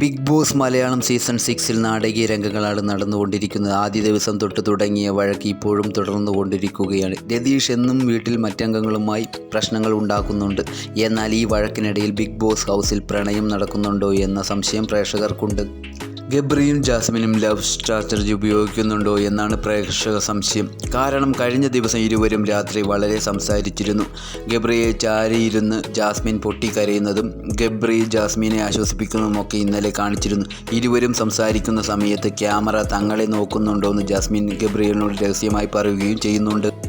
Big boss Malayalam season സിക്സിൽ നാടകീയ രംഗങ്ങളാണ് നടന്നുകൊണ്ടിരിക്കുന്നത്. ആദ്യ ദിവസം തൊട്ട് തുടങ്ങിയ വഴക്ക് ഇപ്പോഴും തുടർന്നു കൊണ്ടിരിക്കുകയാണ് രതീഷ് എന്നും വീട്ടിൽ മറ്റംഗങ്ങളുമായി പ്രശ്നങ്ങൾ ഉണ്ടാക്കുന്നുണ്ട്. എന്നാൽ ഈ വഴക്കിനിടയിൽ ബിഗ് ബോസ് ഹൗസിൽ പ്രണയം നടക്കുന്നുണ്ടോ എന്ന സംശയം പ്രേക്ഷകർക്കുണ്ട്. ഗബ്രിയും ജാസ്മിനും ലവ് സ്ട്രാറ്റജി ഉപയോഗിക്കുന്നുണ്ടോ എന്നാണ് പ്രേക്ഷക സംശയം. കാരണം കഴിഞ്ഞ ദിവസം ഇരുവരും രാത്രി വളരെ സംസാരിച്ചിരുന്നു. ഗബ്രിയെ ചാരിയിരുന്ന് ജാസ്മിൻ പൊട്ടിക്കരയുന്നതും ഗബ്രി ജാസ്മിനെ ആശ്വസിപ്പിക്കുന്നതുമൊക്കെ ഇന്നലെ കാണിച്ചിരുന്നു. ഇരുവരും സംസാരിക്കുന്ന സമയത്ത് ക്യാമറ തങ്ങളെ നോക്കുന്നുണ്ടോ എന്ന് ജാസ്മിൻ ഗബ്രിയലിനോട് രഹസ്യമായി പറയുകയും ചെയ്യുന്നുണ്ട്.